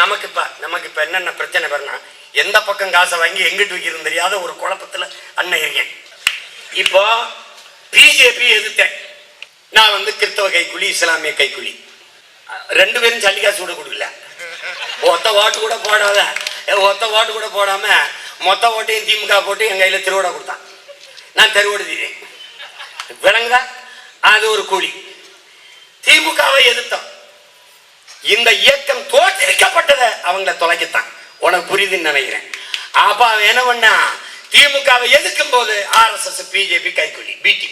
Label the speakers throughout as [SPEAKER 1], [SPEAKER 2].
[SPEAKER 1] நமக்கு இப்ப நமக்கு இப்ப என்னென்ன பிரச்சனை வரனா எந்த பக்கம் காசை வாங்கி எங்கிட்டு வைக்கிறது தெரியாத ஒரு குழப்பத்துல அண்ணன் இருக்கேன் இப்போ பிஜேபி எதிர்த்தேன் நான் வந்து கிறிஸ்தவ கைக்குழி இஸ்லாமிய கைக்குழி ரெண்டு பேரும் சல்லி காசு கூட கொடுக்கல ஒத்த ஓட்டு கூட போடாத ஒத்த ஓட்டு கூட போடாம மொத்த ஓட்டையும் திமுக போட்டு என் கையில திருவிட கொடுத்தான் நான் தெருவோடு தீரேன் அது ஒரு கூலி திமுகவை எதிர்த்தோம் இந்த இயக்கம் தோற்றிருக்கப்பட்டதை அவங்கள தொலைக்கத்தான் உனக்கு புரியுதுன்னு நினைக்கிறேன் அப்ப அவன் என்ன பண்ணா திமுகவை எதிர்க்கும் போது ஆர்எஸ்எஸ் பிஜேபி கைக்கூலி பிடி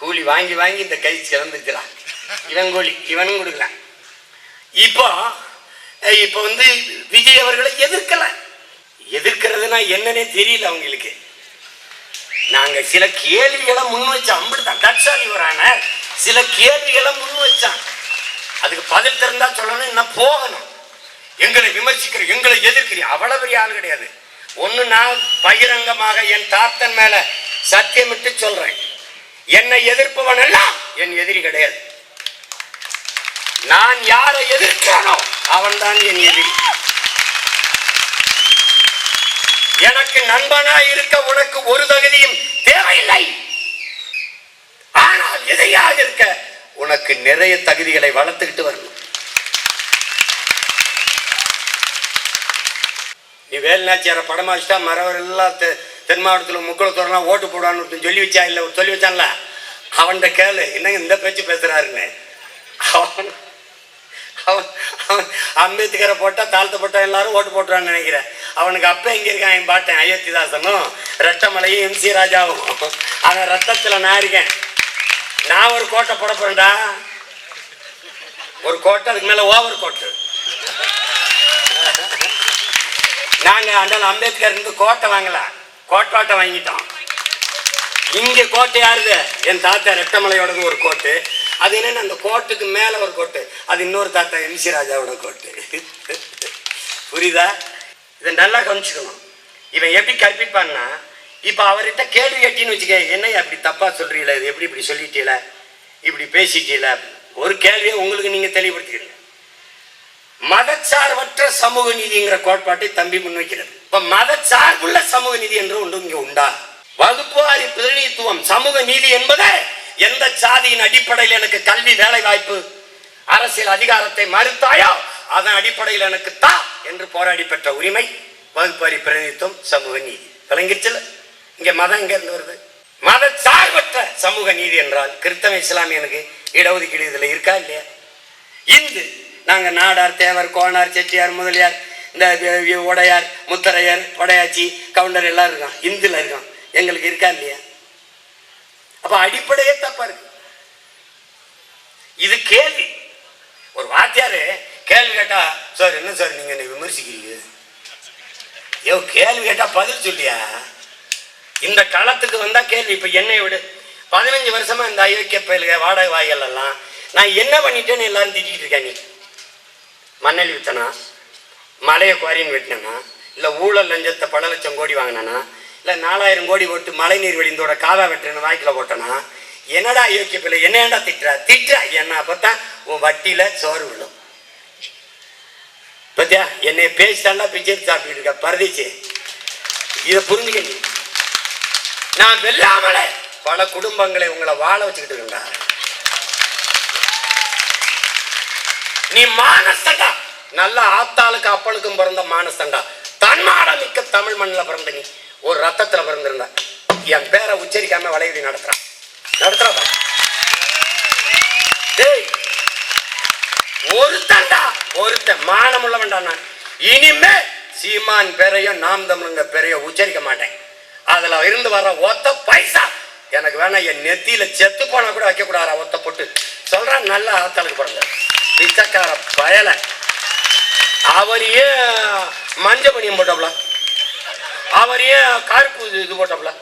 [SPEAKER 1] கூலி வாங்கி வாங்கி இந்த கை சிறந்துச்சுலாம் இவன் கூலி இவனும் கொடுக்கலாம் இப்போ இப்போ வந்து விஜய் அவர்களை எதிர்க்கல எதிர்க்கிறதுனா என்னன்னே தெரியல அவங்களுக்கு நாங்க சில கேள்விகளை முன் வச்சோம் அப்படித்தான் தட்சாலி வரான சில கேள்விகளை முன் வச்சான் அதுக்கு பதில் தெரிந்தா சொல்லணும் என்ன போகணும் எங்களை விமர்சிக்கிற எங்களை எதிர்க்கிற அவ்வளவு பெரிய ஆள் கிடையாது ஒன்று நான் பகிரங்கமாக என் தாத்தன் மேல சத்தியமிட்டு சொல்றேன் என்னை எதிர்ப்பவன் எல்லாம் என் எதிரி கிடையாது நான் யாரை எதிர்த்தானோ அவன் தான் என் எதிரி எனக்கு நண்பனா இருக்க உனக்கு ஒரு தகுதியும் தேவையில்லை ஆனால் எதையாக இருக்க உனக்கு நிறைய தகுதிகளை வளர்த்துக்கிட்டு வரணும் நீ வேலுநாச்சியார படம் வச்சுட்டா மரவர் எல்லாம் தென் மாவட்டத்தில் முக்குளத்தூரெல்லாம் ஓட்டு போடுவான்னு ஒருத்தன் சொல்லி வச்சா இல்லை ஒரு சொல்லி வச்சான்ல அவன்கிட்ட கேளு என்னங்க இந்த பேச்சு பேசுகிறாருன்னு அவன் அவன் அம்பேத்கரை போட்டால் தாழ்த்த போட்டால் எல்லாரும் ஓட்டு போட்டுறான்னு நினைக்கிறேன் அவனுக்கு அப்போ எங்க இருக்கான் என் பாட்டன் அயோத்திதாசனும் ரத்தமலையும் எம் சி ராஜாவும் அவன் ரத்தத்தில் நான் இருக்கேன் நான் ஒரு கோட்டை போட போறேன்டா ஒரு கோட்டை அதுக்கு மேல ஓவர் கோட்டு நாங்க அண்ணன் அம்பேத்கர் இருந்து கோட்டை வாங்கல கோட்டாட்டை வாங்கிட்டோம் இங்க கோட்டை யாருது என் தாத்தா ரெட்டமலையோடது ஒரு கோட்டு அது என்னன்னு அந்த கோட்டுக்கு மேல ஒரு கோட்டு அது இன்னொரு தாத்தா எம்சி ராஜாவோட கோட்டு புரியுதா இதை நல்லா கவனிச்சுக்கணும் இவன் எப்படி கற்பிப்பான்னா இப்போ அவர்கிட்ட கேள்வி கேட்டின்னு வச்சுக்க என்ன அப்படி தப்பாக சொல்றீங்களா இது எப்படி இப்படி சொல்லிட்டீல இப்படி பேசிட்டீல ஒரு கேள்வியை உங்களுக்கு நீங்கள் தெளிவுபடுத்திக்கிறீங்க மதச்சார்பற்ற சமூக நீதிங்கிற கோட்பாட்டை தம்பி முன்வைக்கிறது இப்போ சார்புள்ள சமூக நீதி என்று ஒன்று இங்கே உண்டா வகுப்புவாரி பிரதிநிதித்துவம் சமூக நீதி என்பது எந்த சாதியின் அடிப்படையில் எனக்கு கல்வி வேலை வாய்ப்பு அரசியல் அதிகாரத்தை மறுத்தாயோ அதன் அடிப்படையில் எனக்கு தா என்று போராடி பெற்ற உரிமை வகுப்பாரி பிரதிநிதித்துவம் சமூக நீதி விளங்கிடுச்சுல இங்க மதம் எங்க இருந்து வருது மத சார்பற்ற சமூக நீதி என்றால் கிறிஸ்தவ இஸ்லாமியனுக்கு இடஒதுக்கீடு இதுல இருக்கா இல்லையா இந்து நாங்க நாடார் தேவர் கோணார் செட்டியார் முதலியார் இந்த உடையார் முத்தரையர் வடையாச்சி கவுண்டர் எல்லாம் இருக்கான் இந்துல இருக்கான் எங்களுக்கு இருக்கா இல்லையா அப்ப அடிப்படையே தப்பா இருக்கு இது கேள்வி ஒரு வாத்தியாரு கேள்வி கேட்டா சார் என்ன சார் நீங்க என்னை விமர்சிக்கிறீங்க ஏ கேள்வி கேட்டா பதில் சொல்லியா இந்த களத்துக்கு வந்தா கேள்வி இப்ப என்னை விடு பதினஞ்சு வருஷமா இந்த அயோக்கிய பயிலுக வாடகை வாய்கள் எல்லாம் நான் என்ன பண்ணிட்டேன்னு எல்லாரும் திட்டிகிட்டு இருக்கேன் நீ மண்ணல் வித்தனா மலையை குவாரின்னு வெட்டினா இல்லை ஊழல் லஞ்சத்தை பல லட்சம் கோடி வாங்கினா இல்லை நாலாயிரம் கோடி போட்டு மழை நீர் வெளிந்தோட காதா வெட்டுறேன்னு வாய்க்கில் போட்டனா என்னடா அயோக்கிய பிள்ளை என்னடா திட்டுறா திட்டுறா என்ன பார்த்தா உன் வட்டியில் சோறு விடும் பத்தியா என்னை பேசிட்டாண்டா பிச்சை சாப்பிட்டு இருக்க பரதிச்சு இதை புரிஞ்சுக்க நான் வெல்லாமல பல குடும்பங்களை உங்களை வாழ வச்சுக்கிட்டு இருந்தார் நீ மானஸ்தண்டா நல்ல ஆத்தாளுக்கு அப்பளுக்கும் பிறந்த மானசண்டா தன்மாட மிக்க தமிழ் மண்ணில் பிறந்த நீ ஒரு ரத்தத்தில் பிறந்திருந்த என் பேரை உச்சரிக்காம வளைவி நடத்துறான் நடத்துறா டேய் ஒருத்தன்டா ஒருத்தன் மானம் உள்ளவன்டா நான் இனிமே சீமான் பெறையும் நாம் தமிழுங்க பெறைய உச்சரிக்க மாட்டேன் அதுல இருந்து வர்ற ஒத்த பைசா எனக்கு வேணா என் நெத்தியில செத்து போனா கூட கூடாது ஒத்த போட்டு சொல்றான் நல்லா அறத்தலுக்கு படுங்க பிச்சைக்கார பயல அவரையே மஞ்ச பணியம் போட்டாப்ல அவரையே கார்பு இது போட்டாப்ல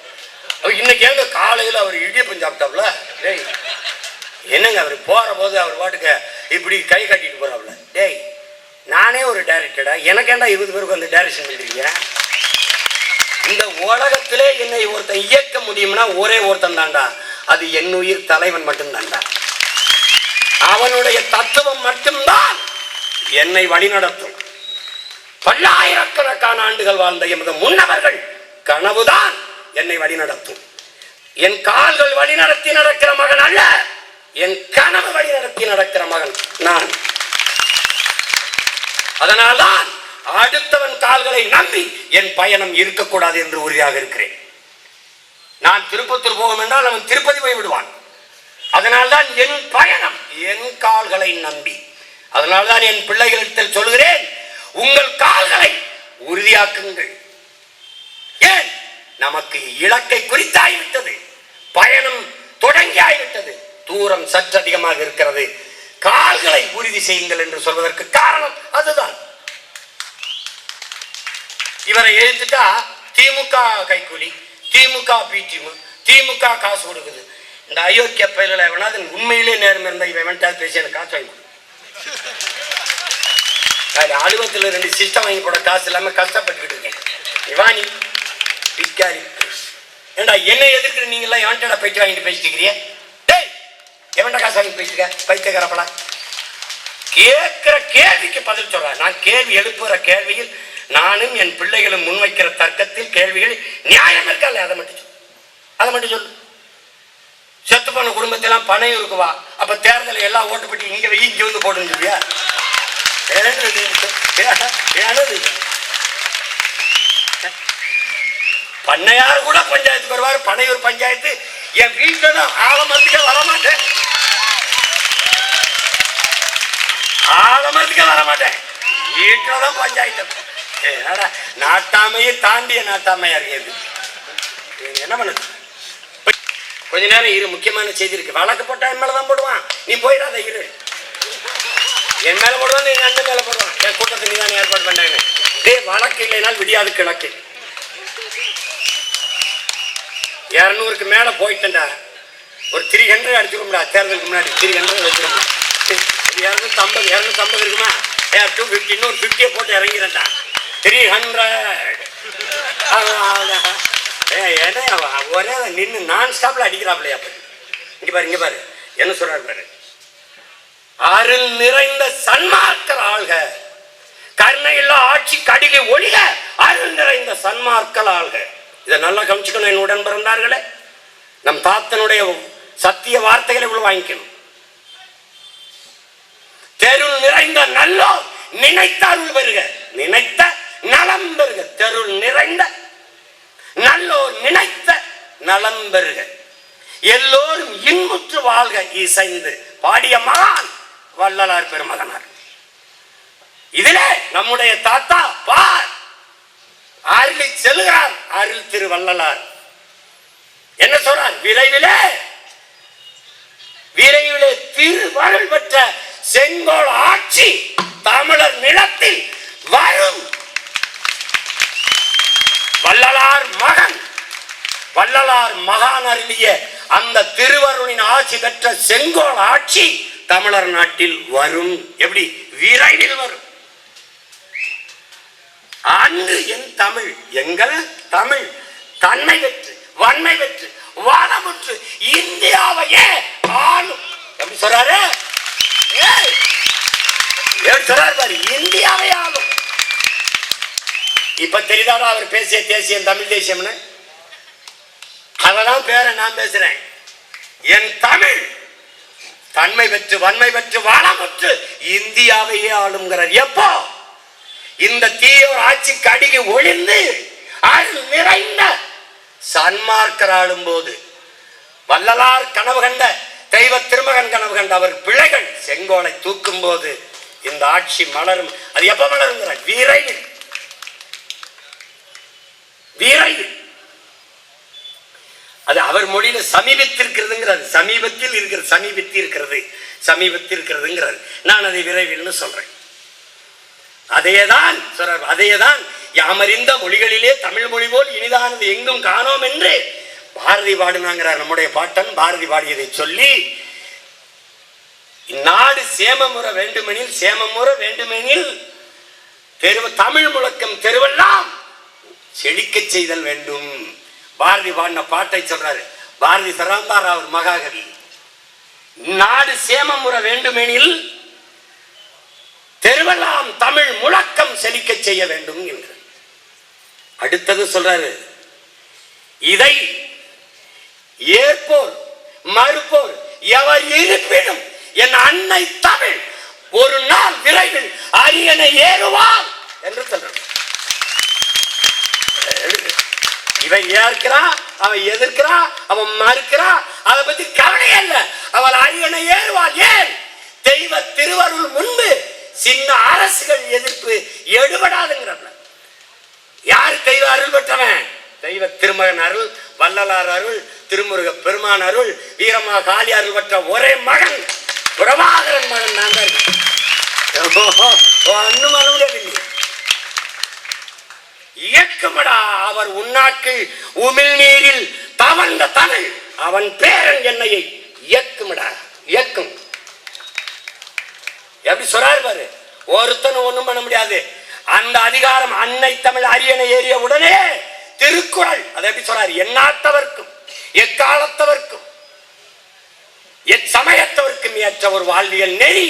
[SPEAKER 1] இன்னைக்கு எங்க காலையில் அவர் இடியப்பம் சாப்பிட்டாப்ல டேய் என்னங்க அவர் போற போது அவர் பாட்டுக்கு இப்படி கை காட்டிட்டு போறாப்ல டேய் நானே ஒரு டைரக்டடா எனக்கு ஏன்டா இருபது பேருக்கு வந்து டைரக்ஷன் பண்ணுறீங்க இந்த உலகத்திலே என்னை ஒருத்தன் இயக்க முடியும்னா ஒரே ஒருத்தன் தாண்டா அது என் உயிர் தலைவன் மட்டும்தான்டா அவனுடைய தத்துவம் மட்டும்தான் என்னை வழிநடத்தும் பல்லாயிரக்கணக்கான ஆண்டுகள் வாழ்ந்த எமது முன்னவர்கள் கனவுதான் என்னை வழிநடத்தும் என் கால்கள் வழிநடத்தி நடக்கிற மகன் அல்ல என் கனவு வழிநடத்தி நடக்கிற மகன் நான் அதனால்தான் அடுத்தவன் கால்களை நம்பி என் பயணம் இருக்கக்கூடாது என்று உறுதியாக இருக்கிறேன் நான் திருப்பத்தூர் போகும் என்றால் அவன் திருப்பதி போய் விடுவான் அதனால்தான் என் பயணம் என் கால்களை நம்பி அதனால்தான் என் பிள்ளைகளிடத்தில் சொல்கிறேன் உங்கள் கால்களை உறுதியாக்குங்கள் ஏன் நமக்கு இலக்கை குறித்தாகிவிட்டது பயணம் தொடங்கியாகிவிட்டது தூரம் சற்று அதிகமாக இருக்கிறது கால்களை உறுதி செய்யுங்கள் என்று சொல்வதற்கு காரணம் அதுதான் இவரை எழுத்துட்டா திமுக கைக்கூலி திமுக பிடிஎம் திமுக காசு கொடுக்குது இந்த அயோக்கிய பயிரில் எவனாவது உண்மையிலே நேரம் இருந்தால் இவன் வேண்டாம் பேசி எனக்கு காசு வாங்கி அதில் அலுவலத்தில் ரெண்டு சிஸ்டம் வாங்கி போட காசு இல்லாமல் கஷ்டப்பட்டுக்கிட்டு இருக்கேன் இவானி பிக்காரி ஏண்டா என்ன எதிர்க்கிற நீங்களாம் எவன்டா பயிற்சி வாங்கிட்டு பேசிட்டு டேய் எவன்டா காசு வாங்கி பேசிட்டு பைத்தியக்காரப்படா கேட்குற கேள்விக்கு பதில் சொல்கிறேன் நான் கேள்வி எழுப்புகிற கேள்வியில் நானும் என் பிள்ளைகளும் முன்வைக்கிற தர்க்கத்தில் கேள்விகள் நியாயம் இருக்கா அதை மட்டும் சொல்லு அதை மட்டும் சொல்லு செத்து போன குடும்பத்தெல்லாம் பணம் இருக்குவா அப்ப தேர்தல் எல்லாம் ஓட்டு போட்டு இங்க வெயி இங்க வந்து போடுன்னு சொல்லியா பண்ணையார் கூட பஞ்சாயத்துக்கு வருவார் பனையூர் பஞ்சாயத்து என் வீட்டில் தான் வரமாட்டேன் ஆலமரத்துக்கே வரமாட்டேன் வீட்டில் தான் பஞ்சாயத்து நாட்டாமையை தாண்டிய நாட்டாமையா இருக்கிறது என்ன பண்ணுது கொஞ்ச நேரம் இரு முக்கியமான செய்தி இருக்கு வழக்கு போட்டா என் மேலதான் போடுவான் நீ போயிடாத இரு என் மேல போடுவான் நீ அண்ணன் மேல போடுவான் என் கூட்டத்தை நீ தான் ஏற்பாடு பண்ணாங்க டே வழக்கு இல்லைனால் விடியாது கிழக்கு இரநூறுக்கு மேல போயிட்டேன்டா ஒரு த்ரீ ஹண்ட்ரட் அடிச்சிருக்கும்டா தேர்தலுக்கு முன்னாடி த்ரீ ஹண்ட்ரட் அடிச்சிருக்கோம் இரநூத்தி இரநூத்தம்பது இரநூத்தம்பது ஐம்பது இருக்குமா டூ ஃபிஃப்டின்னு ஒரு ஃபிஃப்டியை போட்டு இறங்கிறேன்டா த்ரீ ஹண்ட்ரட் ஒரே நின்று நான் ஸ்டாப்ல அடிக்கிறாப்லையா இங்க பாரு இங்க பாரு என்ன சொல்றாரு பாரு அருள் நிறைந்த சன்மார்க்கர் ஆள்க கருணையில்லா ஆட்சி கடிகை ஒழிக அருள் நிறைந்த சன்மார்க்கள் ஆள்க இதை நல்லா கவனிச்சுக்கணும் என் உடன் பிறந்தார்களே நம் தாத்தனுடைய சத்திய வார்த்தைகளை இவ்வளவு வாங்கிக்கணும் தெருள் நிறைந்த நல்லோ நினைத்த அருள் பெறுக நினைத்த நலம் பெருக தெருள் நிறைந்த நல்லோர் நினைத்த நலம் பெருக எல்லோரும் இன்முற்று வாழ்க இசைந்து பாடிய வள்ளலார் பெருமகனார் இதிலே நம்முடைய தாத்தா பார் அருளி செல்கிறார் அருள் திரு வள்ளலார் என்ன சொல்றார் விரைவிலே விரைவிலே திருவருள் பெற்ற செங்கோல் ஆட்சி தமிழர் பெரியார் மகான் அருளிய அந்த திருவருளின் ஆட்சி பெற்ற செங்கோல் ஆட்சி தமிழர் நாட்டில் வரும் எப்படி விரைவில் வரும் அன்று என் தமிழ் எங்கள் தமிழ் தன்மை பெற்று வன்மை பெற்று வனமுற்று இந்தியாவையே ஆளும் எப்படி சொல்றாரு சொல்றாரு இந்தியாவை ஆளும் இப்ப தெரிதாரா அவர் பேசிய தேசியம் தமிழ் தேசியம்னு அதெல்லாம் பேரை நான் பேசுறேன் என் தமிழ் தன்மை பெற்று வன்மை பெற்று வாழ பெற்று இந்தியாவையே ஆளுங்கிறார் எப்போ இந்த தீவிர ஆட்சி கடிகி ஒளிந்து நிறைந்த சன்மார்க்கர் ஆளும் போது வள்ளலார் கனவு கண்ட தெய்வ திருமகன் கனவு கண்ட அவர் பிழைகள் செங்கோலை தூக்கும் போது இந்த ஆட்சி மலரும் அது எப்ப மலருங்கிறார் வீரையில் வீரையில் அது அவர் மொழியில சமீபத்திருக்கிறதுங்கிறது சமீபத்தில் இருக்கிற சமீபத்தி இருக்கிறது சமீபத்தில் இருக்கிறதுங்கிறது நான் அதை விரைவில்னு சொல்றேன் அதையேதான் சொல்றார் அதையேதான் யாமறிந்த மொழிகளிலே தமிழ் மொழி போல் இனிதானது எங்கும் காணோம் என்று பாரதி பாடுனாங்கிறார் நம்முடைய பாட்டன் பாரதி பாடியதை சொல்லி இந்நாடு முறை வேண்டுமெனில் முறை வேண்டுமெனில் தெரு தமிழ் முழக்கம் தெருவெல்லாம் செழிக்க செய்தல் வேண்டும் பாரதி பாடின பாட்டை சொல்றாரு பாரதி சரந்தார் அவர் மகாகவி நாடு சேமமுற வேண்டுமெனில் தெருவெல்லாம் தமிழ் முழக்கம் செழிக்க செய்ய வேண்டும் என்று அடுத்தது சொல்றாரு இதை ஏற்போர் மறுப்போர் எவர் இருப்பினும் என் அன்னை தமிழ் ஒரு நாள் விரைவில் அரியணை ஏறுவார் என்று சொல்றார் இவன் ஏற்கிறான் அவன் எதிர்க்கிறான் அவன் மறுக்கிறான் அதை பத்தி கவலையே அல்ல அவள் அரியணை ஏறுவாள் ஏன் தெய்வ திருவருள் முன்பு சின்ன அரசுகள் எதிர்ப்பு எடுபடாதுங்கிறவன் யார் தெய்வ அருள் பெற்றவன் தெய்வ திருமகன் அருள் வள்ளலார் அருள் திருமுருக பெருமான் அருள் வீரமா காளி அருள் பெற்ற ஒரே மகன் பிரபாகரன் மகன் நாங்கள் ஒன்றும் அனுமதி இயக்குமடா அவர் உன்னாக்கு உமிழ் நீரில் தவழ்ந்த தலை அவன் பேரன் என்னையை இயக்குமடா இயக்கும் எப்படி சொல்றாரு பாரு ஒருத்தனும் ஒண்ணும் பண்ண முடியாது அந்த அதிகாரம் அன்னை தமிழ் அரியணை ஏறிய உடனே திருக்குறள் அதை எப்படி சொல்றாரு எண்ணாத்தவர்க்கும் எக்காலத்தவர்க்கும் எச்சமயத்தவர்க்கும் ஏற்ற ஒரு வாழ்வியல் நெறி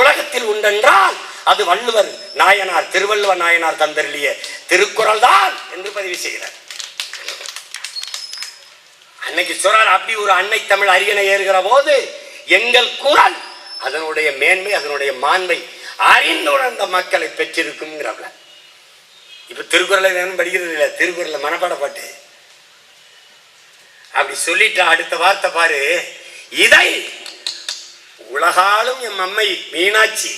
[SPEAKER 1] உலகத்தில் உண்டென்றால் அது வள்ளுவர் நாயனார் திருவள்ளுவர் நாயனார் தந்தருளிய திருக்குறள் தான் என்று பதிவு செய்கிறார் அன்னைக்கு சொல்றார் அப்படி ஒரு அன்னை தமிழ் அரியணை ஏறுகிற போது எங்கள் குரல் அதனுடைய மேன்மை அதனுடைய மாண்மை அறிந்துணர்ந்த மக்களை பெற்றிருக்கும் இப்ப திருக்குறளை வேணும் படிக்கிறது இல்லை திருக்குறளை மனப்பாடப்பட்டு அப்படி சொல்லிட்டு அடுத்த வார்த்தை பாரு இதை உலகாலும் என் அம்மை மீனாட்சி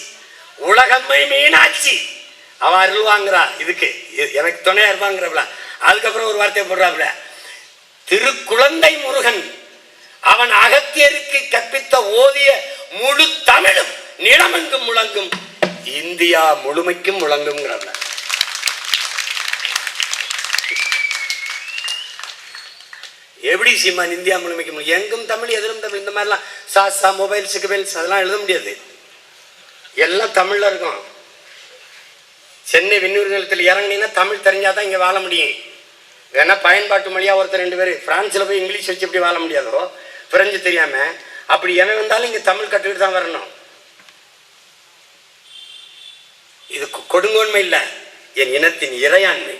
[SPEAKER 1] உலகம்மை மீனாட்சி அவ அருள் வாங்குறா இதுக்கு எனக்கு துணையா இருப்பாங்கிறப்பல அதுக்கப்புறம் ஒரு வார்த்தை போடுறாப்புல திருக்குழந்தை முருகன் அவன் அகத்தியருக்கு கற்பித்த ஓதிய முழு தமிழும் நிலமெங்கும் முழங்கும் இந்தியா முழுமைக்கும் முழங்கும் எப்படி சீமான் இந்தியா முழுமைக்கும் எங்கும் தமிழ் எதிரும் தமிழ் இந்த மாதிரிலாம் சாசா மொபைல் சிக்கபைல்ஸ் அதெல்லாம் எழுத முடியாது எல்லாம் தமிழில் இருக்கும் சென்னை விண்ணூர் நிலத்தில் இறங்கினீங்கன்னா தமிழ் தெரிஞ்சால் தான் இங்கே வாழ முடியும் வேணா பயன்பாட்டு மொழியாக ஒருத்தர் ரெண்டு பேர் ஃப்ரான்ஸில் போய் இங்கிலீஷ் வச்சு எப்படி வாழ முடியாதோ ஃப்ரெஞ்சு தெரியாமல் அப்படி என வந்தாலும் இங்கே தமிழ் கற்றுக்கிட்டு தான் வரணும் இது கொடுங்கோன்மை இல்லை என் இனத்தின் இறையாண்மை